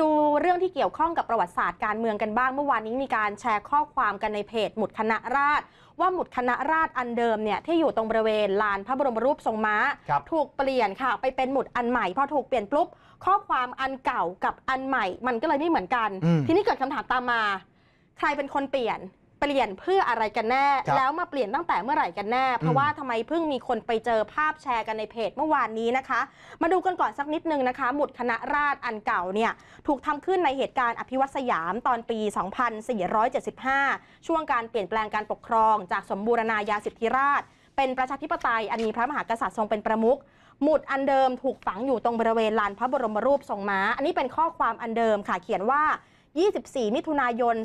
ดูเรื่องที่เกี่ยวข้องกับประวัติศาสตร์การเมืองกันบ้าง เมื่อวานนี้มีการแชร์ข้อความกันในเพจหมุดคณะราษฎรว่าหมุดคณะราษฎรอันเดิมเนี่ยที่อยู่ตรงบริเวณลานพระบรมรูปทรงม้าครับถูกเปลี่ยนค่ะไปเป็นหมุดอันใหม่ พอถูกเปลี่ยนปุ๊บข้อความอันเก่ากับอันใหม่ มันก็เลยไม่เหมือนกันอืมทีนี้เกิดคำถามตามมา ใครเป็นคนเปลี่ยน เปลี่ยนเพื่ออะไรกันแน่ ครับ แล้วมาเปลี่ยนตั้งแต่เมื่อไหร่กันแน่ เพราะว่าทำไมเพิ่งมีคนไปเจอภาพแชร์กันในเพจเมื่อวานนี้นะคะ มาดูกันก่อนสักนิดนึงนะคะ หมุดคณะราษฎรอันเก่าเนี่ยถูกทำขึ้นในเหตุการณ์อภิวัตสยามตอนปี 2475 ช่วงการเปลี่ยนแปลงการปกครอง จากสมบูรณาญาสิทธิราช เป็นประชาธิปไตยอันมีพระมหากษัตริย์ทรงเป็นประมุข หมุดอันเดิมถูกฝังอยู่ตรงบริเวณลานพระบรมรูปทรงม้า อันนี้เป็นข้อความอันเดิมค่ะเขียนว่า 24 มิถุนายน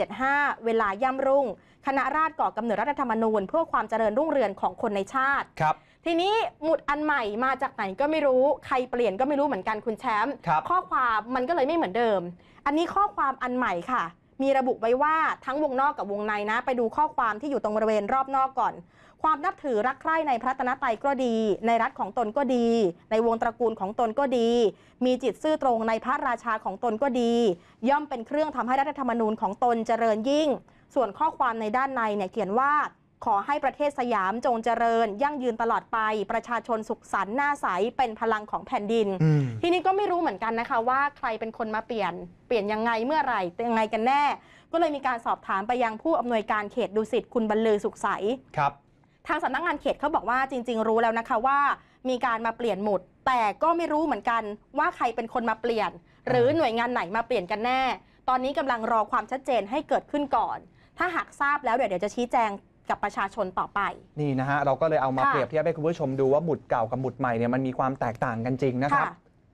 2475 เวลาย่ำรุ่ง คณะราษฎรก่อกำเนิดรัฐธรรมนูญ เพื่อความเจริญรุ่งเรืองของคนในชาติ ครับ ทีนี้หมุดอันใหม่มาจากไหนก็ไม่รู้ใครเปลี่ยนก็ไม่รู้เหมือนกันคุณแชมป์ครับ ข้อความมันก็เลยไม่เหมือนเดิม อันนี้ข้อความอันใหม่ค่ะ มีระบุไว้ว่าทั้งวงนอกกับวงในนะ ไปดูข้อความที่อยู่ตรงบริเวณรอบนอกก่อน ความนับถือรักใคร่ในพระตนตรัยก็ดี ในรัฐของตนก็ดี ในวงตระกูลของตนก็ดี มีจิตซื่อตรงในพระราชาของตนก็ดี ย่อมเป็นเครื่องทำให้รัฐธรรมนูญของตนเจริญยิ่ง ส่วนข้อความในด้านในเนี่ยเขียนว่า ขอให้ประเทศสยามจงเจริญ ยั่งยืนตลอดไป ประชาชนสุขสันต์หน้าใสเป็นพลังของแผ่นดินอืมทีนี้ก็ไม่รู้เหมือนกันนะคะว่าใครเป็นคนมาเปลี่ยน เปลี่ยนยังไงเมื่อไหร่ยังไงกันแน่ ก็เลยมีการสอบถามไปยังผู้อำนวยการเขตดุสิตคุณบรรลือสุขใสครับทางสำนักงานเขตเขาบอกว่าจริง ๆ รู้แล้วนะคะว่า มีการมาเปลี่ยนหมุด แต่ก็ไม่รู้เหมือนกันว่าใครเป็นคนมาเปลี่ยน หรือหน่วยงานไหนมาเปลี่ยนกันแน่ ตอนนี้กำลังรอความชัดเจนให้เกิดขึ้นก่อน ถ้าหากทราบแล้วเดี๋ยวเดี๋ยวจะชี้แจง กับประชาชนต่อไป นี่นะฮะเราก็เลยเอามาค่ะ เปรียบเทียบให้คุณผู้ชมดูว่าหมุดเก่ากับหมุดใหม่เนี่ยมันมีความแตกต่างกันจริงนะครับ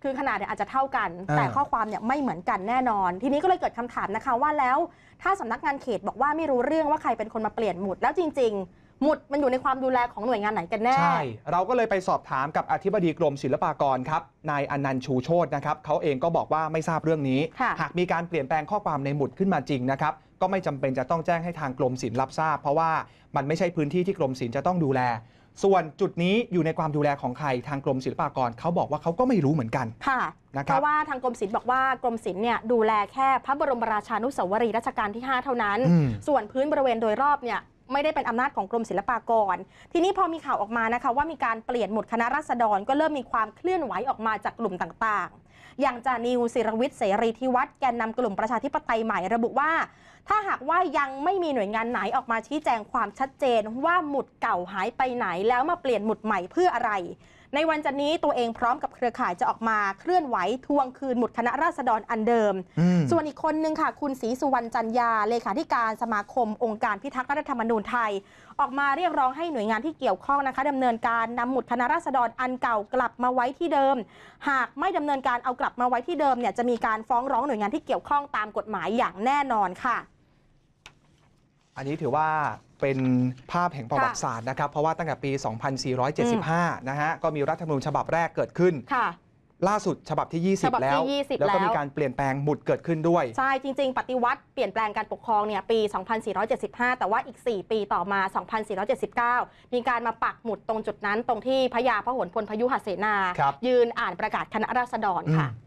คือขนาดเนี่ยอาจจะเท่ากัน อ่า แต่ข้อความเนี่ยไม่เหมือนกันแน่นอน ทีนี้ก็เลยเกิดคำถามนะคะว่าแล้วถ้าสำนักงานเขตบอกว่าไม่รู้เรื่องว่าใครเป็นคนมาเปลี่ยนหมุดแล้วจริง ๆ หมุดมันอยู่ในความดูแลของหน่วยงานไหนกันแน่ ใช่ เราก็เลยไปสอบถามกับอธิบดีกรมศิลปากรครับ นายอนันต์ชูโชตนะครับเขาเองก็บอกว่าไม่ทราบเรื่องนี้ ค่ะ หากมีการเปลี่ยนแปลงข้อความในหมุดขึ้นมาจริงนะครับ ก็ไม่จำเป็นจะต้องแจ้งให้ทางกรมศิลป์รับทราบ เพราะว่ามันไม่ใช่พื้นที่ที่กรมศิลป์จะต้องดูแล ส่วนจุดนี้อยู่ในความดูแลของใครทางกรมศิลปากรเขาบอกว่าเขาก็ไม่รู้เหมือนกันค่ะนะครับเพราะว่าทางกรมศิลป์บอกว่ากรมศิลป์เนี่ยดูแลแค่พระบรมราชานุสาวรีย์รัชกาลที่ 5 เท่านั้นอืมส่วนพื้นบริเวณโดยรอบเนี่ยไม่ได้เป็นอำนาจของกรมศิลปากร ทีนี้พอมีข่าวออกมานะคะว่ามีการเปลี่ยนหมุดคณะรัษฎรก็เริ่มมีความเคลื่อนไหวออกมาจากกลุ่มต่างๆ อย่างจานิวศิรวิทย์เสรีธิวัฒน์แกนนำกลุ่มประชาธิปไตยใหม่ระบุว่า ถ้าหากว่ายังไม่มีหน่วยงานไหนออกมาชี้แจงความชัดเจนว่าหมุดเก่าหายไปไหนแล้วมาเปลี่ยนหมุดใหม่เพื่ออะไร ในวันจันนี้ตัวเองพร้อมกับเครือข่ายจะออกมาเคลื่อนไหวทวงคืนหมุดคณะราษฎรอันเดิมอืมส่วนอีกคนนึงค่ะ คุณศรีสุวรรณจันยาเลขาธิการสมาคมองค์การพิทักษ์รัฐธรรมนูญไทย ออกมาเรียกร้องให้หน่วยงานที่เกี่ยวข้องนะคะดำเนินการนำหมุดคณะราษฎรอันเก่ากลับมาไว้ที่เดิม หากไม่ดำเนินการเอากลับมาไว้ที่เดิมเนี่ยจะมีการฟ้องร้องหน่วยงานที่เกี่ยวข้องตามกฎหมายอย่างแน่นอนค่ะ อันนี้ถือว่าเป็นภาพแห่งประวัติศาสตร์นะครับ เพราะว่าตั้งแต่ปี 2475 นะฮะ ก็มีรัฐธรรมนูญฉบับแรกเกิดขึ้นค่ะ ล่าสุดฉบับที่ ฉบับ20 ที่แล้ว20แล้วก็แล้ว มีการเปลี่ยนแปลงหมุดเกิดขึ้นด้วย ใช่จริง ๆ ปฏิวัติเปลี่ยนแปลงการปกครองเนี่ยปี 2475 แต่ว่าอีก 4 ปีต่อมา 2479 มีการมาปักหมุดตรงจุดนั้นตรงที่พระยาพหลพลพยุหเสนา ครับยืนอ่านประกาศคณะราษฎรค่ะ อืม